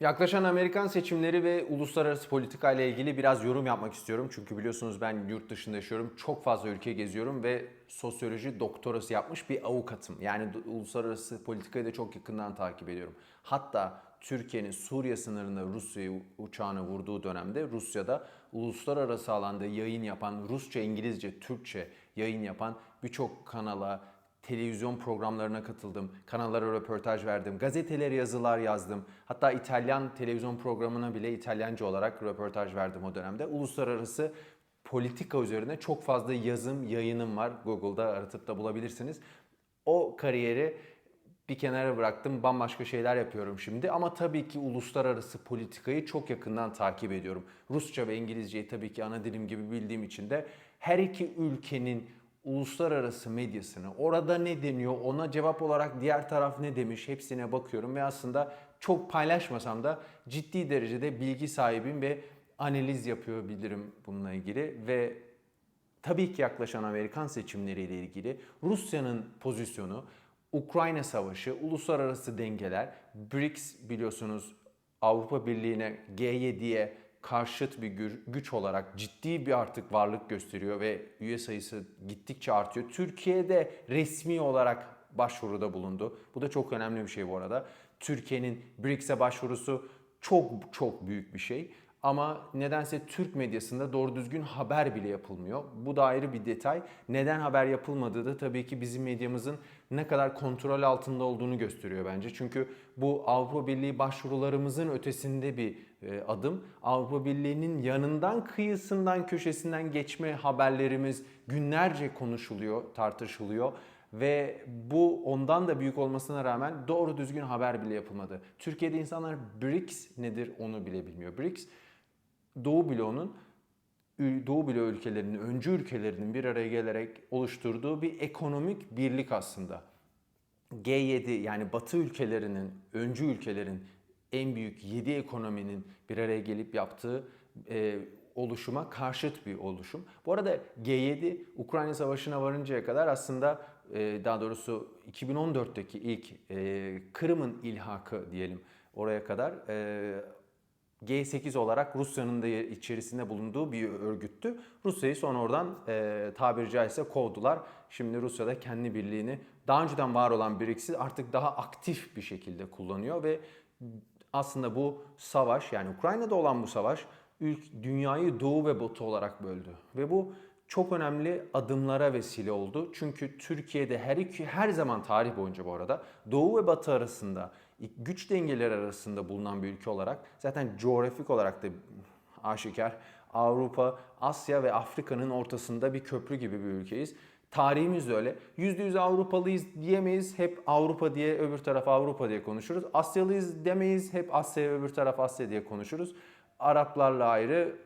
Yaklaşan Amerikan seçimleri ve uluslararası politika ile ilgili biraz yorum yapmak istiyorum. Çünkü biliyorsunuz ben yurt dışında yaşıyorum. Çok fazla ülke geziyorum ve sosyoloji doktorası yapmış bir avukatım. Yani uluslararası politikayı da çok yakından takip ediyorum. Hatta Türkiye'nin Suriye sınırında Rusya'yı uçağını vurduğu dönemde Rusya'da uluslararası alanda yayın yapan, Rusça, İngilizce, Türkçe yayın yapan birçok kanala, televizyon programlarına katıldım, kanallara röportaj verdim, gazetelere yazılar yazdım. Hatta İtalyan televizyon programına bile İtalyanca olarak röportaj verdim o dönemde. Uluslararası politika üzerine çok fazla yazım, yayınım var. Google'da aratıp da bulabilirsiniz. O kariyeri bir kenara bıraktım. Bambaşka şeyler yapıyorum şimdi. Ama tabii ki uluslararası politikayı çok yakından takip ediyorum. Rusça ve İngilizceyi tabii ki ana dilim gibi bildiğim için de her iki ülkenin uluslararası medyasını, orada ne deniyor, ona cevap olarak diğer taraf ne demiş hepsine bakıyorum ve aslında çok paylaşmasam da ciddi derecede bilgi sahibim ve analiz yapıyor bilirim bununla ilgili. Ve tabii ki yaklaşan Amerikan seçimleriyle ilgili Rusya'nın pozisyonu, Ukrayna Savaşı, uluslararası dengeler, BRICS biliyorsunuz Avrupa Birliği'ne G7'ye karşıt bir gü- güç olarak ciddi bir artık varlık gösteriyor ve üye sayısı gittikçe artıyor. Türkiye'de resmi olarak başvuruda bulundu. Bu da çok önemli bir şey bu arada. Türkiye'nin BRICS'e başvurusu çok çok büyük bir şey. Ama nedense Türk medyasında doğru düzgün haber bile yapılmıyor. Bu da ayrı bir detay. Neden haber yapılmadığı da tabii ki bizim medyamızın ne kadar kontrol altında olduğunu gösteriyor bence. Çünkü bu Avrupa Birliği başvurularımızın ötesinde bir e, adım. Avrupa Birliği'nin yanından, kıyısından, köşesinden geçme haberlerimiz günlerce konuşuluyor, tartışılıyor ve bu ondan da büyük olmasına rağmen doğru düzgün haber bile yapılmadı. Türkiye'de insanlar BRICS nedir onu bile bilmiyor. BRICS Doğu bloğunun Doğu bloğu ülkelerinin, öncü ülkelerinin bir araya gelerek oluşturduğu bir ekonomik birlik aslında. G7 yani Batı ülkelerinin, öncü ülkelerin en büyük 7 ekonominin bir araya gelip yaptığı e, oluşuma karşıt bir oluşum. Bu arada G7 Ukrayna Savaşı'na varıncaya kadar aslında e, daha doğrusu 2014'teki ilk e, Kırım'ın ilhakı diyelim oraya kadar e, G8 olarak Rusya'nın da içerisinde bulunduğu bir örgüttü. Rusya'yı sonra oradan e, tabiri caizse kovdular. Şimdi Rusya'da kendi birliğini daha önceden var olan BRICS'i artık daha aktif bir şekilde kullanıyor ve aslında bu savaş yani Ukrayna'da olan bu savaş ülk, dünyayı doğu ve batı olarak böldü. Ve bu çok önemli adımlara vesile oldu. Çünkü Türkiye'de her iki her zaman tarih boyunca bu arada doğu ve batı arasında güç dengeleri arasında bulunan bir ülke olarak zaten coğrafik olarak da aşikar Avrupa, Asya ve Afrika'nın ortasında bir köprü gibi bir ülkeyiz. Tarihimiz de öyle. %100 Avrupalıyız diyemeyiz. Hep Avrupa diye öbür taraf Avrupa diye konuşuruz. Asyalıyız demeyiz. Hep Asya öbür taraf Asya diye konuşuruz. Araplarla ayrı,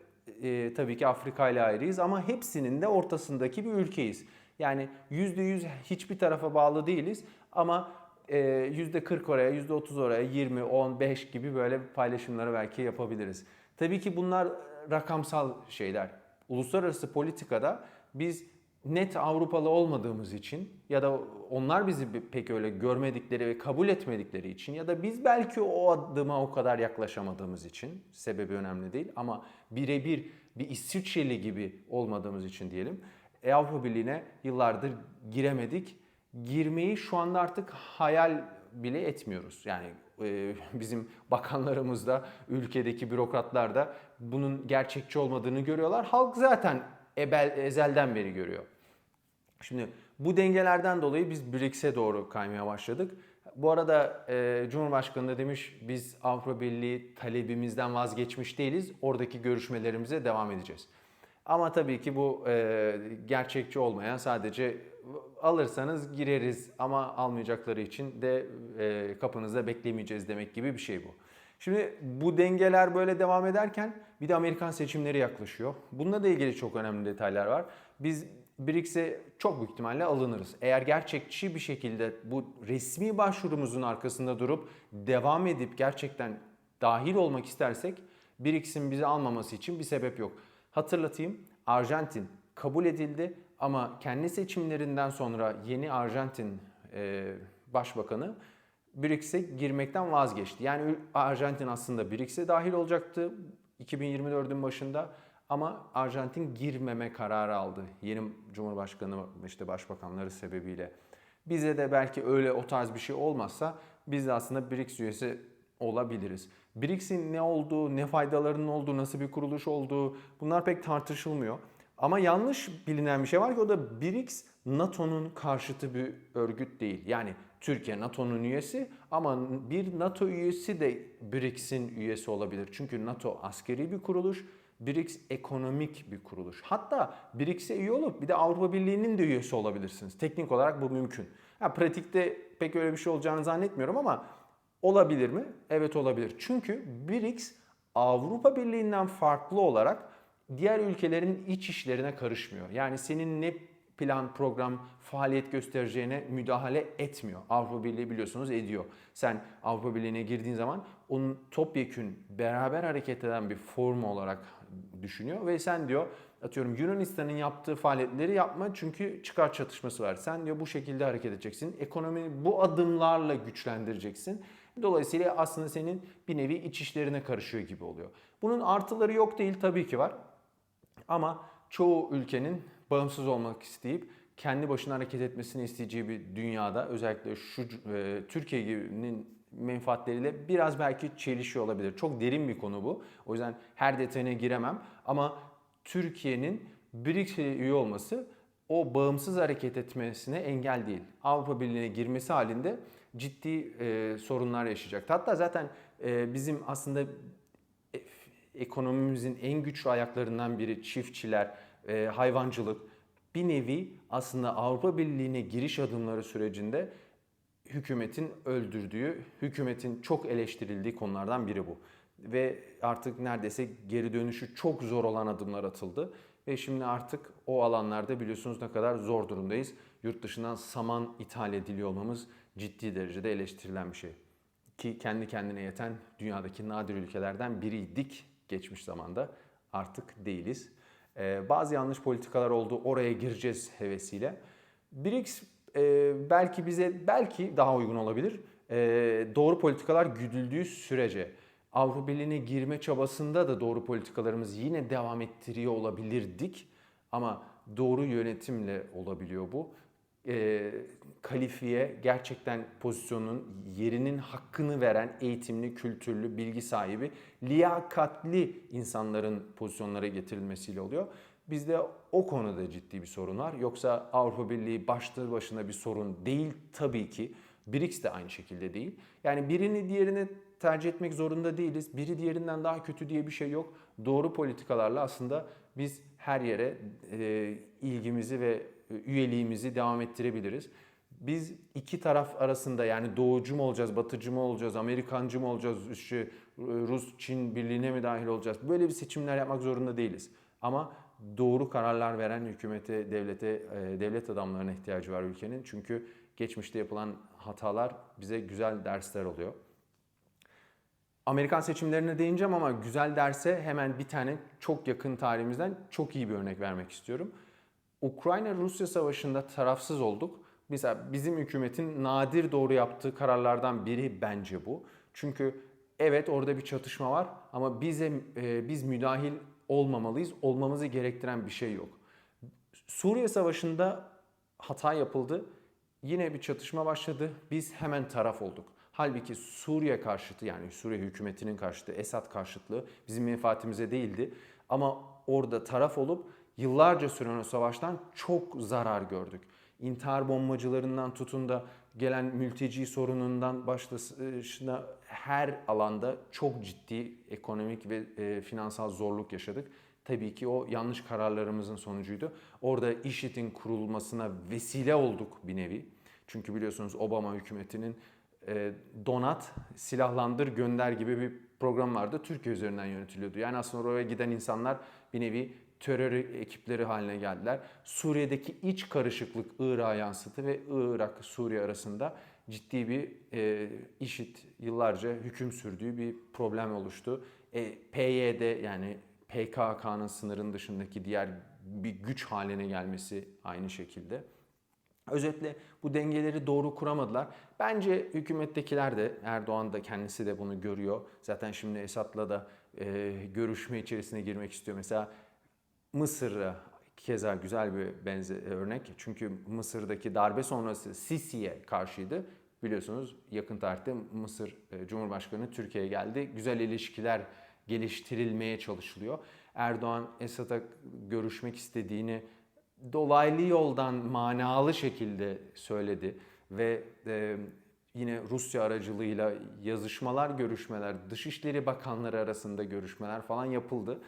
e, tabii ki Afrika ile ayrıyız ama hepsinin de ortasındaki bir ülkeyiz. Yani %100 hiçbir tarafa bağlı değiliz ama %40 oraya, %30 oraya, 20, 10, 5 gibi böyle paylaşımları belki yapabiliriz. Tabii ki bunlar rakamsal şeyler. Uluslararası politikada biz net Avrupalı olmadığımız için ya da onlar bizi pek öyle görmedikleri ve kabul etmedikleri için ya da biz belki o adıma o kadar yaklaşamadığımız için sebebi önemli değil ama birebir bir İsviçreli gibi olmadığımız için diyelim e, Avrupa Birliği'ne yıllardır giremedik. Girmeyi şu anda artık hayal bile etmiyoruz. Yani e, bizim bakanlarımız da ülkedeki bürokratlar da bunun gerçekçi olmadığını görüyorlar. Halk zaten ebel, ezelden beri görüyor. Şimdi bu dengelerden dolayı biz BRICS'e doğru kaymaya başladık. Bu arada e, Cumhurbaşkanı da demiş biz Avrupa Birliği talebimizden vazgeçmiş değiliz. Oradaki görüşmelerimize devam edeceğiz. Ama tabii ki bu e, gerçekçi olmayan sadece alırsanız gireriz ama almayacakları için de e, kapınızda beklemeyeceğiz demek gibi bir şey bu. Şimdi bu dengeler böyle devam ederken bir de Amerikan seçimleri yaklaşıyor. Bununla da ilgili çok önemli detaylar var. Biz BRICS'e çok büyük ihtimalle alınırız. Eğer gerçekçi bir şekilde bu resmi başvurumuzun arkasında durup devam edip gerçekten dahil olmak istersek BRICS'in bizi almaması için bir sebep yok. Hatırlatayım Arjantin kabul edildi ama kendi seçimlerinden sonra yeni Arjantin e, başbakanı BRICS'e girmekten vazgeçti. Yani Arjantin aslında BRICS'e dahil olacaktı 2024'ün başında ama Arjantin girmeme kararı aldı. Yeni Cumhurbaşkanı işte başbakanları sebebiyle. Bize de belki öyle o tarz bir şey olmazsa biz de aslında BRICS üyesi olabiliriz. BRICS'in ne olduğu, ne faydalarının olduğu, nasıl bir kuruluş olduğu bunlar pek tartışılmıyor. Ama yanlış bilinen bir şey var ki o da BRICS NATO'nun karşıtı bir örgüt değil. Yani Türkiye NATO'nun üyesi ama bir NATO üyesi de BRICS'in üyesi olabilir. Çünkü NATO askeri bir kuruluş, BRICS ekonomik bir kuruluş. Hatta BRICS'e üye olup bir de Avrupa Birliği'nin de üyesi olabilirsiniz. Teknik olarak bu mümkün. Ha, pratikte pek öyle bir şey olacağını zannetmiyorum ama olabilir mi? Evet olabilir. Çünkü BRICS Avrupa Birliği'nden farklı olarak diğer ülkelerin iç işlerine karışmıyor. Yani senin ne plan, program, faaliyet göstereceğine müdahale etmiyor. Avrupa Birliği biliyorsunuz ediyor. Sen Avrupa Birliği'ne girdiğin zaman onun topyekün beraber hareket eden bir form olarak düşünüyor ve sen diyor atıyorum Yunanistan'ın yaptığı faaliyetleri yapma çünkü çıkar çatışması var. Sen diyor bu şekilde hareket edeceksin. Ekonomini bu adımlarla güçlendireceksin. Dolayısıyla aslında senin bir nevi iç işlerine karışıyor gibi oluyor. Bunun artıları yok değil tabii ki var. Ama çoğu ülkenin bağımsız olmak isteyip kendi başına hareket etmesini isteyeceği bir dünyada özellikle şu e, Türkiye gibinin menfaatleriyle biraz belki çelişiyor olabilir. Çok derin bir konu bu. O yüzden her detayına giremem ama Türkiye'nin BRICS'e üye olması o bağımsız hareket etmesine engel değil. Avrupa Birliği'ne girmesi halinde ciddi e, sorunlar yaşayacak. Hatta zaten e, bizim aslında ekonomimizin en güçlü ayaklarından biri çiftçiler, e, hayvancılık. Bir nevi aslında Avrupa Birliği'ne giriş adımları sürecinde hükümetin öldürdüğü, hükümetin çok eleştirildiği konulardan biri bu. Ve artık neredeyse geri dönüşü çok zor olan adımlar atıldı. Ve şimdi artık o alanlarda biliyorsunuz ne kadar zor durumdayız. Yurt dışından saman ithal ediliyor olmamız ciddi derecede eleştirilen bir şey. Ki kendi kendine yeten dünyadaki nadir ülkelerden biriydik geçmiş zamanda. Artık değiliz. Ee, bazı yanlış politikalar oldu. Oraya gireceğiz hevesiyle. BRICS e, belki bize belki daha uygun olabilir. E, doğru politikalar güdüldüğü sürece Avrupa Birliği'ne girme çabasında da doğru politikalarımız yine devam ettiriyor olabilirdik. Ama doğru yönetimle olabiliyor bu. E, kalifiye gerçekten pozisyonun yerinin hakkını veren eğitimli, kültürlü, bilgi sahibi, liyakatli insanların pozisyonlara getirilmesiyle oluyor. Bizde o konuda ciddi bir sorun var. Yoksa Avrupa Birliği başlı başına bir sorun değil tabii ki. BRICS de aynı şekilde değil. Yani birini diğerini tercih etmek zorunda değiliz. Biri diğerinden daha kötü diye bir şey yok. Doğru politikalarla aslında biz her yere e, ilgimizi ve üyeliğimizi devam ettirebiliriz. Biz iki taraf arasında yani doğucu mu olacağız, batıcı mı olacağız, Amerikancı mı olacağız, işte Rus-Çin birliğine mi dahil olacağız? Böyle bir seçimler yapmak zorunda değiliz. Ama doğru kararlar veren hükümete, devlete, e, devlet adamlarına ihtiyacı var ülkenin. Çünkü geçmişte yapılan hatalar bize güzel dersler oluyor. Amerikan seçimlerine değineceğim ama güzel derse hemen bir tane çok yakın tarihimizden çok iyi bir örnek vermek istiyorum. Ukrayna-Rusya savaşında tarafsız olduk. Mesela bizim hükümetin nadir doğru yaptığı kararlardan biri bence bu. Çünkü evet orada bir çatışma var ama bize e, biz müdahil olmamalıyız. Olmamızı gerektiren bir şey yok. Suriye Savaşı'nda hata yapıldı. Yine bir çatışma başladı. Biz hemen taraf olduk. Halbuki Suriye karşıtı yani Suriye hükümetinin karşıtı, Esad karşıtlığı bizim menfaatimize değildi. Ama orada taraf olup yıllarca süren o savaştan çok zarar gördük. İntihar bombacılarından tutun da gelen mülteci sorunundan başlasına her alanda çok ciddi ekonomik ve e, finansal zorluk yaşadık. Tabii ki o yanlış kararlarımızın sonucuydu. Orada IŞİD'in kurulmasına vesile olduk bir nevi. Çünkü biliyorsunuz Obama hükümetinin e, donat, silahlandır, gönder gibi bir program vardı. Türkiye üzerinden yönetiliyordu. Yani aslında oraya giden insanlar bir nevi terör ekipleri haline geldiler. Suriye'deki iç karışıklık Irak'a yansıdı ve Irak Suriye arasında ciddi bir e, IŞİD yıllarca hüküm sürdüğü bir problem oluştu. E, PYD yani PKK'nın sınırın dışındaki diğer bir güç haline gelmesi aynı şekilde. Özetle bu dengeleri doğru kuramadılar. Bence hükümettekiler de Erdoğan da kendisi de bunu görüyor. Zaten şimdi Esad'la da e, görüşme içerisine girmek istiyor. Mesela Mısır'a keza güzel bir benze örnek. Çünkü Mısır'daki darbe sonrası Sisi'ye karşıydı. Biliyorsunuz yakın tarihte Mısır e, Cumhurbaşkanı Türkiye'ye geldi. Güzel ilişkiler geliştirilmeye çalışılıyor. Erdoğan Esad'a görüşmek istediğini dolaylı yoldan manalı şekilde söyledi ve e, yine Rusya aracılığıyla yazışmalar, görüşmeler, Dışişleri Bakanları arasında görüşmeler falan yapıldı.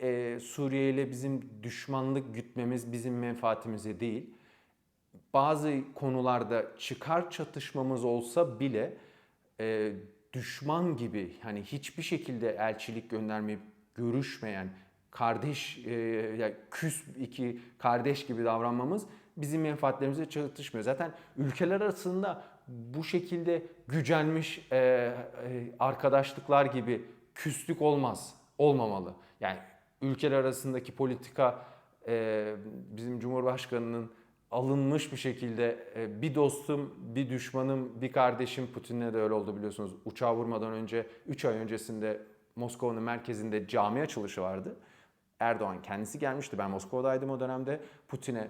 E, Suriye ile bizim düşmanlık gütmemiz bizim menfaatimize değil. Bazı konularda çıkar çatışmamız olsa bile e, düşman gibi hani hiçbir şekilde elçilik göndermeyip görüşmeyen kardeş e, yani küs iki kardeş gibi davranmamız bizim menfaatlerimize çatışmıyor. Zaten ülkeler arasında bu şekilde gücenmiş e, e, arkadaşlıklar gibi küslük olmaz, olmamalı. Yani ülkeler arasındaki politika e, bizim Cumhurbaşkanı'nın alınmış bir şekilde e, bir dostum, bir düşmanım, bir kardeşim Putin'le de öyle oldu biliyorsunuz. Uçağı vurmadan önce 3 ay öncesinde Moskova'nın merkezinde cami açılışı vardı. Erdoğan kendisi gelmişti. Ben Moskova'daydım o dönemde. Putin'e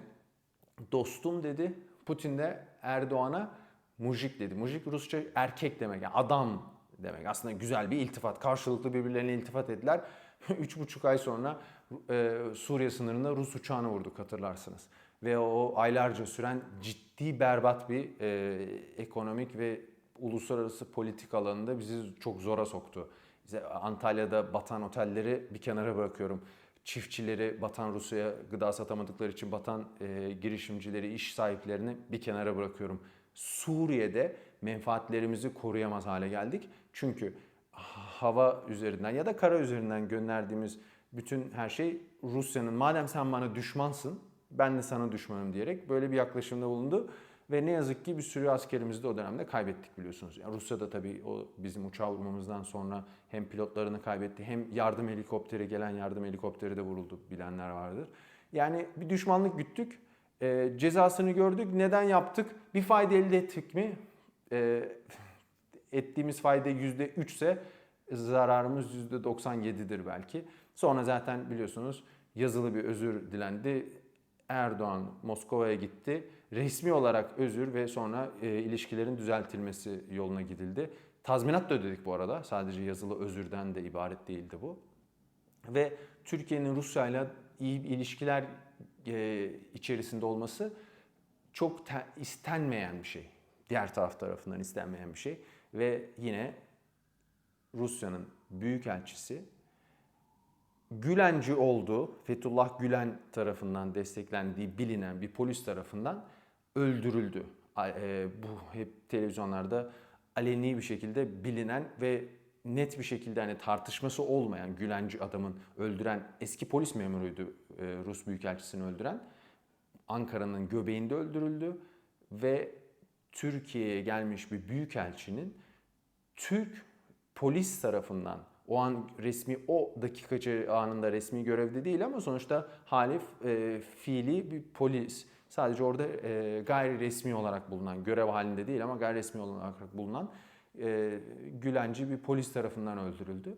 dostum dedi. Putin de Erdoğan'a mujik dedi. Mujik Rusça erkek demek. Yani adam demek. Aslında güzel bir iltifat. Karşılıklı birbirlerine iltifat ettiler. Üç buçuk ay sonra e, Suriye sınırında Rus uçağını vurduk hatırlarsınız. Ve o aylarca süren ciddi berbat bir e, ekonomik ve uluslararası politik alanında bizi çok zora soktu. İşte Antalya'da batan otelleri bir kenara bırakıyorum. Çiftçileri batan Rusya'ya gıda satamadıkları için batan e, girişimcileri, iş sahiplerini bir kenara bırakıyorum. Suriye'de menfaatlerimizi koruyamaz hale geldik. Çünkü hava üzerinden ya da kara üzerinden gönderdiğimiz bütün her şey Rusya'nın madem sen bana düşmansın ben de sana düşmanım diyerek böyle bir yaklaşımda bulundu. Ve ne yazık ki bir sürü askerimizi de o dönemde kaybettik biliyorsunuz. Yani Rusya da tabii o bizim uçağı vurmamızdan sonra hem pilotlarını kaybetti hem yardım helikopteri gelen yardım helikopteri de vuruldu bilenler vardır. Yani bir düşmanlık güttük. E, cezasını gördük. Neden yaptık? Bir fayda elde ettik mi? E, ettiğimiz fayda %3 ise zararımız %97'dir belki. Sonra zaten biliyorsunuz yazılı bir özür dilendi. Erdoğan Moskova'ya gitti. Resmi olarak özür ve sonra e, ilişkilerin düzeltilmesi yoluna gidildi. Tazminat da ödedik bu arada. Sadece yazılı özürden de ibaret değildi bu. Ve Türkiye'nin Rusya ile iyi ilişkiler e, içerisinde olması çok te- istenmeyen bir şey. Diğer taraf tarafından istenmeyen bir şey. Ve yine Rusya'nın büyükelçisi Gülenci olduğu, Fethullah Gülen tarafından desteklendiği bilinen bir polis tarafından öldürüldü. E, bu hep televizyonlarda aleni bir şekilde bilinen ve net bir şekilde hani tartışması olmayan Gülenci adamın öldüren eski polis memuruydu e, Rus Büyükelçisini öldüren. Ankara'nın göbeğinde öldürüldü ve Türkiye'ye gelmiş bir büyükelçinin Türk polis tarafından o an resmi o dakikacı anında resmi görevde değil ama sonuçta halif e, fiili bir polis. Sadece orada e, gayri resmi olarak bulunan, görev halinde değil ama gayri resmi olarak bulunan e, Gülenci bir polis tarafından öldürüldü.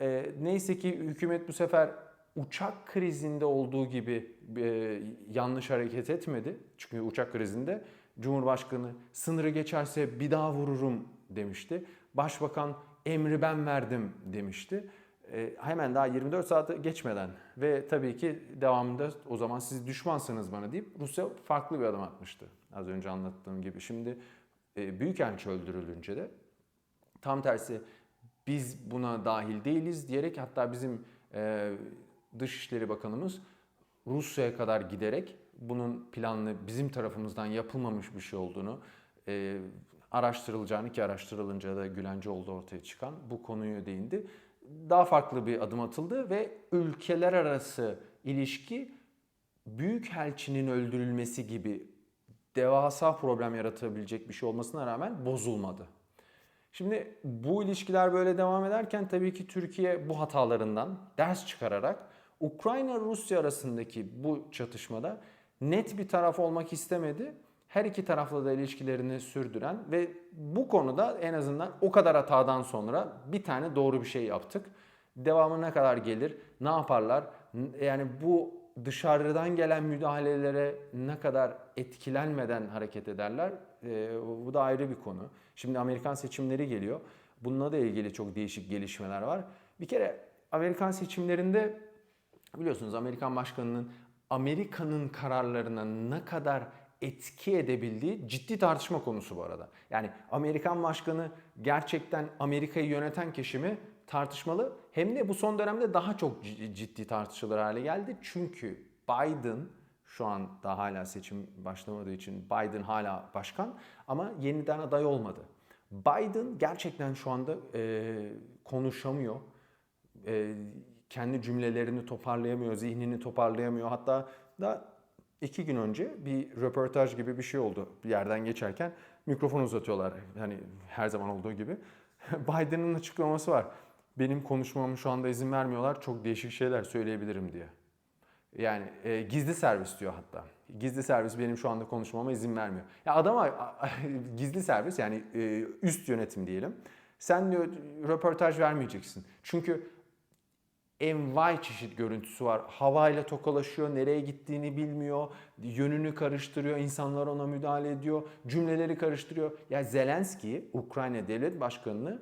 E, neyse ki hükümet bu sefer uçak krizinde olduğu gibi e, yanlış hareket etmedi. Çünkü uçak krizinde Cumhurbaşkanı sınırı geçerse bir daha vururum demişti. Başbakan emri ben verdim demişti. E, hemen daha 24 saat geçmeden ve tabii ki devamında o zaman siz düşmansınız bana deyip Rusya farklı bir adım atmıştı. Az önce anlattığım gibi. Şimdi e, Büyükelçi öldürülünce de tam tersi biz buna dahil değiliz diyerek hatta bizim e, Dışişleri Bakanımız Rusya'ya kadar giderek bunun planlı bizim tarafımızdan yapılmamış bir şey olduğunu e, araştırılacağını ki araştırılınca da Gülenci oldu ortaya çıkan bu konuyu değindi. Daha farklı bir adım atıldı ve ülkeler arası ilişki büyükelçinin öldürülmesi gibi devasa problem yaratabilecek bir şey olmasına rağmen bozulmadı. Şimdi bu ilişkiler böyle devam ederken tabii ki Türkiye bu hatalarından ders çıkararak Ukrayna-Rusya arasındaki bu çatışmada net bir taraf olmak istemedi. Her iki tarafla da ilişkilerini sürdüren ve bu konuda en azından o kadar hatadan sonra bir tane doğru bir şey yaptık. Devamı ne kadar gelir, ne yaparlar? Yani bu dışarıdan gelen müdahalelere ne kadar etkilenmeden hareket ederler? Ee, bu da ayrı bir konu. Şimdi Amerikan seçimleri geliyor. Bununla da ilgili çok değişik gelişmeler var. Bir kere Amerikan seçimlerinde biliyorsunuz Amerikan başkanının Amerika'nın kararlarına ne kadar etki edebildiği ciddi tartışma konusu bu arada. Yani Amerikan başkanı gerçekten Amerika'yı yöneten kişi mi tartışmalı. Hem de bu son dönemde daha çok ciddi tartışılır hale geldi. Çünkü Biden şu an da hala seçim başlamadığı için Biden hala başkan ama yeniden aday olmadı. Biden gerçekten şu anda e, konuşamıyor e, kendi cümlelerini toparlayamıyor, zihnini toparlayamıyor. Hatta da iki gün önce bir röportaj gibi bir şey oldu. Bir yerden geçerken mikrofon uzatıyorlar. Hani her zaman olduğu gibi. Biden'ın açıklaması var. Benim konuşmamı şu anda izin vermiyorlar. Çok değişik şeyler söyleyebilirim diye. Yani e, gizli servis diyor hatta. Gizli servis benim şu anda konuşmama izin vermiyor. Ya adama gizli servis yani e, üst yönetim diyelim. Sen diyor röportaj vermeyeceksin. Çünkü envai çeşit görüntüsü var. Havayla tokalaşıyor, nereye gittiğini bilmiyor, yönünü karıştırıyor, insanlar ona müdahale ediyor, cümleleri karıştırıyor. Ya Zelenski, Ukrayna Devlet Başkanı'nı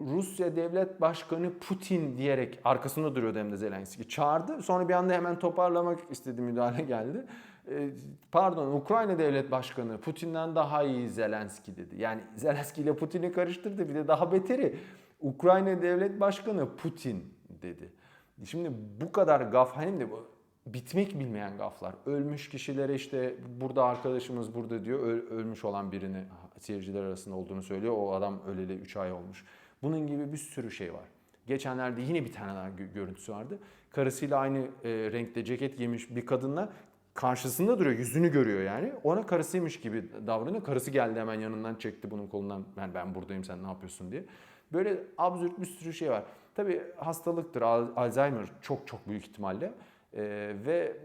Rusya Devlet Başkanı Putin diyerek arkasında duruyordu hem de Zelenski. Çağırdı. Sonra bir anda hemen toparlamak istedi müdahale geldi. Ee, pardon Ukrayna Devlet Başkanı Putin'den daha iyi Zelenski dedi. Yani Zelenski ile Putin'i karıştırdı. Bir de daha beteri Ukrayna Devlet Başkanı Putin dedi. Şimdi bu kadar gaf hem de bitmek bilmeyen gaflar. Ölmüş kişilere işte burada arkadaşımız burada diyor öl- ölmüş olan birini seyirciler arasında olduğunu söylüyor. O adam öleli 3 ay olmuş. Bunun gibi bir sürü şey var. Geçenlerde yine bir tane daha gö- görüntüsü vardı. Karısıyla aynı e, renkte ceket giymiş bir kadınla karşısında duruyor. Yüzünü görüyor yani. Ona karısıymış gibi davranıyor. Karısı geldi hemen yanından çekti bunun kolundan. Ben ben buradayım sen ne yapıyorsun diye. Böyle absürt bir sürü şey var. Tabii hastalıktır. Al- Alzheimer çok çok büyük ihtimalle. Ee, ve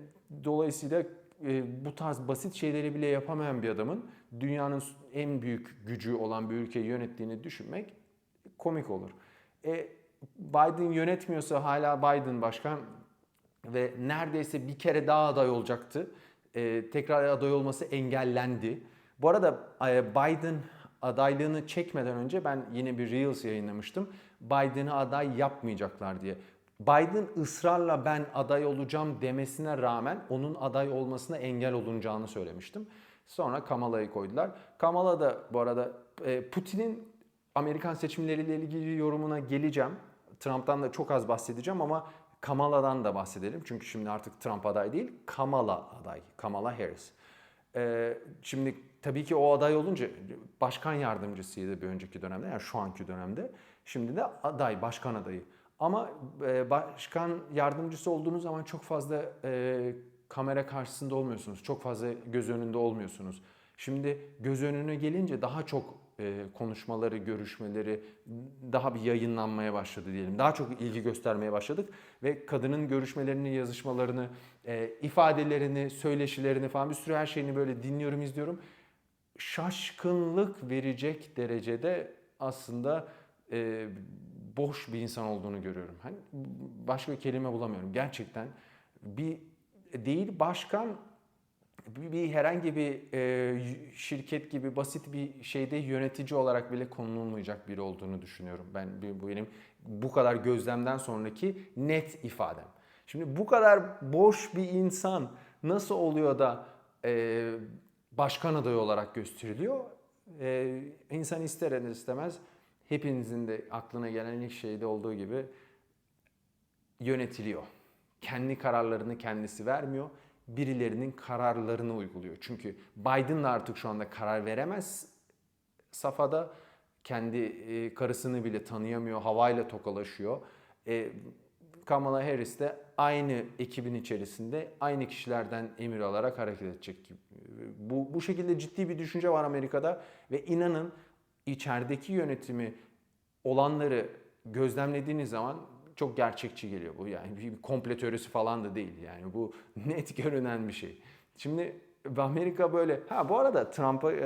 dolayısıyla e, bu tarz basit şeyleri bile yapamayan bir adamın dünyanın en büyük gücü olan bir ülkeyi yönettiğini düşünmek komik olur. E, Biden yönetmiyorsa hala Biden başkan ve neredeyse bir kere daha aday olacaktı. E, tekrar aday olması engellendi. Bu arada e, Biden adaylığını çekmeden önce ben yine bir Reels yayınlamıştım. Biden'ı aday yapmayacaklar diye. Biden ısrarla ben aday olacağım demesine rağmen onun aday olmasına engel olunacağını söylemiştim. Sonra Kamala'yı koydular. Kamala da bu arada e, Putin'in Amerikan seçimleriyle ilgili yorumuna geleceğim. Trump'tan da çok az bahsedeceğim ama Kamala'dan da bahsedelim. Çünkü şimdi artık Trump aday değil, Kamala aday. Kamala Harris. Ee, şimdi tabii ki o aday olunca başkan yardımcısıydı bir önceki dönemde. Yani şu anki dönemde. Şimdi de aday, başkan adayı. Ama e, başkan yardımcısı olduğunuz zaman çok fazla e, kamera karşısında olmuyorsunuz. Çok fazla göz önünde olmuyorsunuz. Şimdi göz önüne gelince daha çok e, konuşmaları, görüşmeleri daha bir yayınlanmaya başladı diyelim. Daha çok ilgi göstermeye başladık ve kadının görüşmelerini, yazışmalarını, e, ifadelerini, söyleşilerini falan bir sürü her şeyini böyle dinliyorum, izliyorum. Şaşkınlık verecek derecede aslında e, boş bir insan olduğunu görüyorum. Hani başka bir kelime bulamıyorum. Gerçekten bir değil başkan bir, bir herhangi bir e, şirket gibi basit bir şeyde yönetici olarak bile konulmayacak biri olduğunu düşünüyorum. Ben bu benim bu kadar gözlemden sonraki net ifadem. Şimdi bu kadar boş bir insan nasıl oluyor da e, başkan adayı olarak gösteriliyor? E, insan ister istemez hepinizin de aklına gelen ilk şeyde olduğu gibi yönetiliyor. Kendi kararlarını kendisi vermiyor birilerinin kararlarını uyguluyor. Çünkü Biden da artık şu anda karar veremez safhada. Kendi e, karısını bile tanıyamıyor, havayla tokalaşıyor. E, Kamala Harris de aynı ekibin içerisinde aynı kişilerden emir alarak hareket edecek gibi. Bu, bu şekilde ciddi bir düşünce var Amerika'da ve inanın içerideki yönetimi olanları gözlemlediğiniz zaman çok gerçekçi geliyor bu. Yani bir komple teorisi falan da değil. Yani bu net görünen bir şey. Şimdi Amerika böyle. Ha bu arada Trump'a e,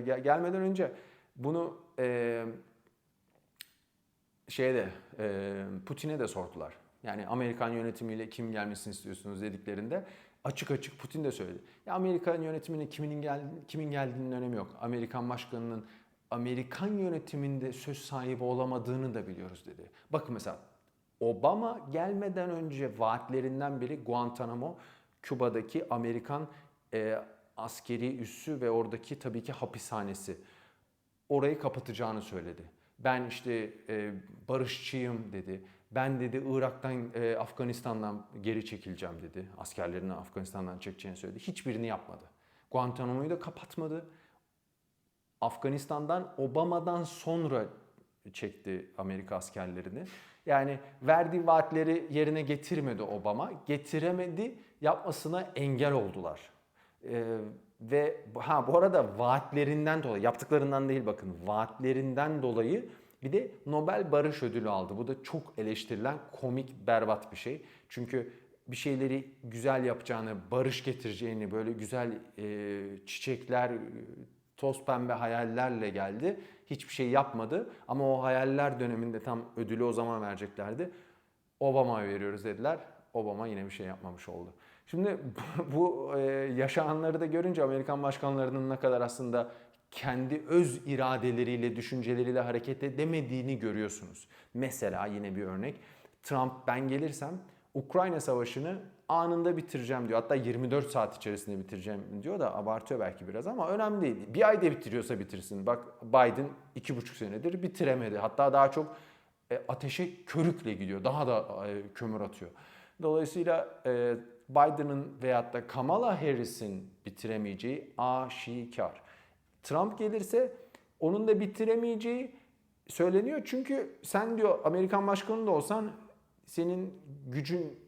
gel- gelmeden önce bunu e, şeyde e, Putin'e de sordular. Yani Amerikan yönetimiyle kim gelmesini istiyorsunuz dediklerinde açık açık Putin de söyledi. Ya Amerikan yönetimine kimin gel kimin geldiğinin önemi yok. Amerikan başkanının Amerikan yönetiminde söz sahibi olamadığını da biliyoruz dedi. Bakın mesela Obama gelmeden önce vaatlerinden biri Guantanamo, Küba'daki Amerikan e, askeri üssü ve oradaki tabii ki hapishanesi orayı kapatacağını söyledi. Ben işte e, barışçıyım dedi. Ben dedi Irak'tan, e, Afganistan'dan geri çekileceğim dedi. Askerlerini Afganistan'dan çekeceğini söyledi. Hiçbirini yapmadı. Guantanamo'yu da kapatmadı. Afganistan'dan Obama'dan sonra çekti Amerika askerlerini. Yani verdiği vaatleri yerine getirmedi Obama. Getiremedi, yapmasına engel oldular. Ee, ve ha bu arada vaatlerinden dolayı, yaptıklarından değil bakın, vaatlerinden dolayı bir de Nobel Barış Ödülü aldı. Bu da çok eleştirilen komik, berbat bir şey. Çünkü bir şeyleri güzel yapacağını, barış getireceğini, böyle güzel e, çiçekler, toz pembe hayallerle geldi. Hiçbir şey yapmadı ama o hayaller döneminde tam ödülü o zaman vereceklerdi. Obama'ya veriyoruz dediler. Obama yine bir şey yapmamış oldu. Şimdi bu e, yaşananları da görünce Amerikan başkanlarının ne kadar aslında kendi öz iradeleriyle, düşünceleriyle hareket edemediğini görüyorsunuz. Mesela yine bir örnek. Trump ben gelirsem Ukrayna savaşını anında bitireceğim diyor. Hatta 24 saat içerisinde bitireceğim diyor da abartıyor belki biraz ama önemli değil. Bir ayda bitiriyorsa bitirsin. Bak Biden 2,5 senedir bitiremedi. Hatta daha çok e, ateşe körükle gidiyor. Daha da e, kömür atıyor. Dolayısıyla e, Biden'ın veyahut da Kamala Harris'in bitiremeyeceği aşikar. Trump gelirse onun da bitiremeyeceği söyleniyor. Çünkü sen diyor Amerikan başkanı da olsan senin gücün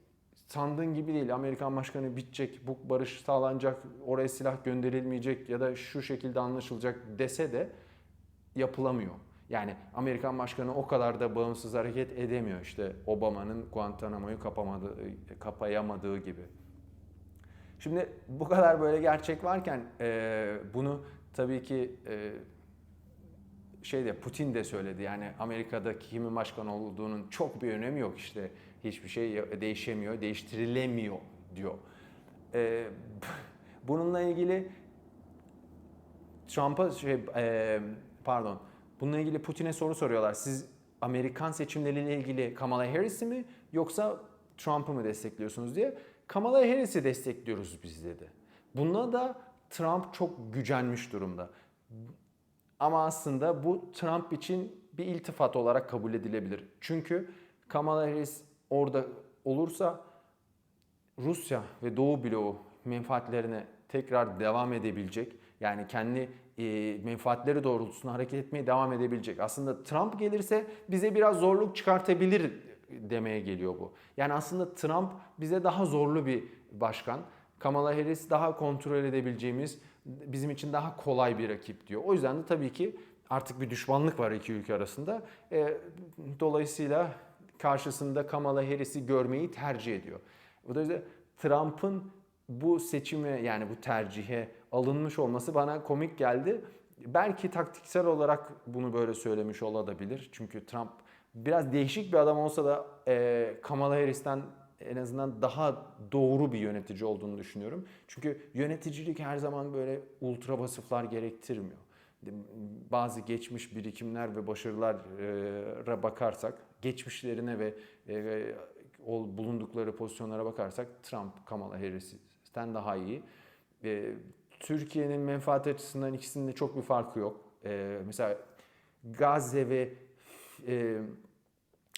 sandığın gibi değil. Amerikan başkanı bitecek, bu barış sağlanacak, oraya silah gönderilmeyecek ya da şu şekilde anlaşılacak dese de yapılamıyor. Yani Amerikan başkanı o kadar da bağımsız hareket edemiyor işte Obama'nın Guantanamo'yu kapayamadığı gibi. Şimdi bu kadar böyle gerçek varken e, bunu tabii ki e, şeyde Putin de söyledi yani Amerika'daki kimin başkan olduğunun çok bir önemi yok işte hiçbir şey değişemiyor, değiştirilemiyor diyor. E, bununla ilgili Trump'a şey e, pardon bununla ilgili Putin'e soru soruyorlar. Siz Amerikan seçimleriyle ilgili Kamala Harris'i mi yoksa Trump'ı mı destekliyorsunuz diye. Kamala Harris'i destekliyoruz biz dedi. Buna da Trump çok gücenmiş durumda. Ama aslında bu Trump için bir iltifat olarak kabul edilebilir. Çünkü Kamala Harris orada olursa Rusya ve Doğu bloğu menfaatlerine tekrar devam edebilecek. Yani kendi e, menfaatleri doğrultusunda hareket etmeye devam edebilecek. Aslında Trump gelirse bize biraz zorluk çıkartabilir demeye geliyor bu. Yani aslında Trump bize daha zorlu bir başkan. Kamala Harris daha kontrol edebileceğimiz, bizim için daha kolay bir rakip diyor. O yüzden de tabii ki artık bir düşmanlık var iki ülke arasında. E, dolayısıyla karşısında Kamala Harris'i görmeyi tercih ediyor. O da Trump'ın bu seçime yani bu tercihe alınmış olması bana komik geldi. Belki taktiksel olarak bunu böyle söylemiş olabilir. Çünkü Trump biraz değişik bir adam olsa da e, Kamala Harris'ten en azından daha doğru bir yönetici olduğunu düşünüyorum. Çünkü yöneticilik her zaman böyle ultra vasıflar gerektirmiyor. Bazı geçmiş birikimler ve başarılara bakarsak, geçmişlerine ve e, bulundukları pozisyonlara bakarsak Trump, Kamala Harris'ten daha iyi. E, Türkiye'nin menfaat açısından ikisinin de çok bir farkı yok. E, mesela Gazze ve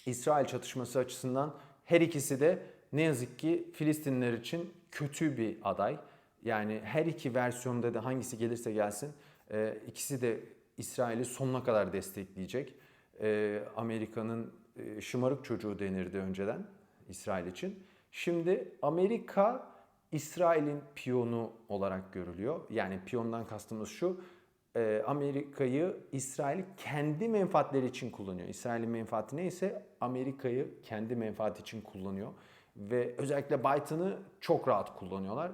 İsrail çatışması açısından her ikisi de ne yazık ki Filistinler için kötü bir aday. Yani her iki versiyonda da hangisi gelirse gelsin ikisi de İsrail'i sonuna kadar destekleyecek. Amerika'nın şımarık çocuğu denirdi önceden İsrail için. Şimdi Amerika İsrail'in piyonu olarak görülüyor. Yani piyondan kastımız şu. Amerika'yı İsrail kendi menfaatleri için kullanıyor. İsrail'in menfaati neyse Amerika'yı kendi menfaati için kullanıyor. Ve özellikle Biden'ı çok rahat kullanıyorlar.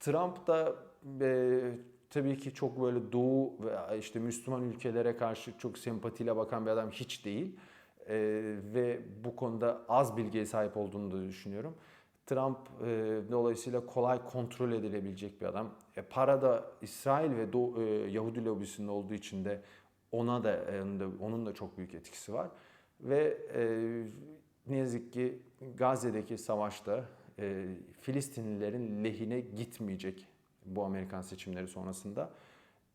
Trump da e, tabii ki çok böyle Doğu ve işte Müslüman ülkelere karşı çok sempatiyle bakan bir adam hiç değil. E, ve bu konuda az bilgiye sahip olduğunu da düşünüyorum. Trump e, dolayısıyla kolay kontrol edilebilecek bir adam. E, para da İsrail ve Doğu, e, Yahudi lobisinin olduğu için de ona da, e, onun da onun da çok büyük etkisi var. Ve e, ne yazık ki Gazze'deki savaşta e, Filistinlilerin lehine gitmeyecek bu Amerikan seçimleri sonrasında.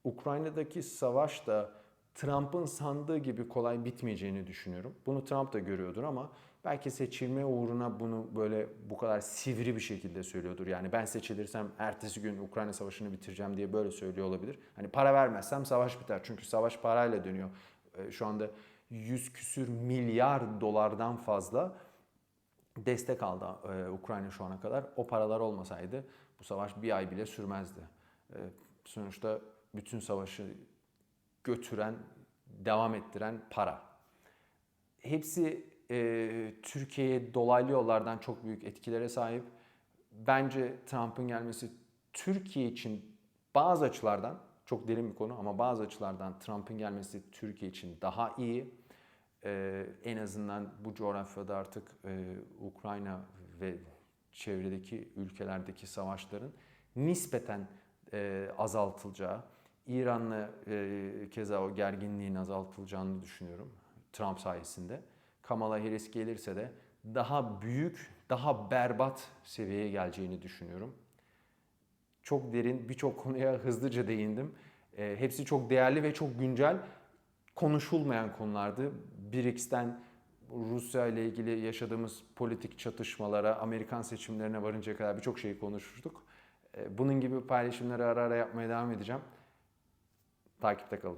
Ukrayna'daki savaş da Trump'ın sandığı gibi kolay bitmeyeceğini düşünüyorum. Bunu Trump da görüyordur ama belki seçilme uğruna bunu böyle bu kadar sivri bir şekilde söylüyordur. Yani ben seçilirsem ertesi gün Ukrayna savaşını bitireceğim diye böyle söylüyor olabilir. Hani para vermezsem savaş biter. Çünkü savaş parayla dönüyor. E, Şu anda 100 küsür milyar dolardan fazla destek aldı e, Ukrayna şu ana kadar. O paralar olmasaydı bu savaş bir ay bile sürmezdi. E, sonuçta bütün savaşı götüren, devam ettiren para. Hepsi e, Türkiye'ye dolaylı yollardan çok büyük etkilere sahip. Bence Trump'ın gelmesi Türkiye için bazı açılardan çok derin bir konu ama bazı açılardan Trump'ın gelmesi Türkiye için daha iyi. Ee, en azından bu coğrafyada artık e, Ukrayna ve çevredeki ülkelerdeki savaşların nispeten e, azaltılacağı, İran'la e, keza o gerginliğin azaltılacağını düşünüyorum Trump sayesinde. Kamala Harris gelirse de daha büyük, daha berbat seviyeye geleceğini düşünüyorum. Çok derin birçok konuya hızlıca değindim. E, hepsi çok değerli ve çok güncel konuşulmayan konulardı. BRICS'ten Rusya ile ilgili yaşadığımız politik çatışmalara, Amerikan seçimlerine varıncaya kadar birçok şeyi konuştuk. E, Bunun gibi paylaşımları ara ara yapmaya devam edeceğim. Takipte kalın.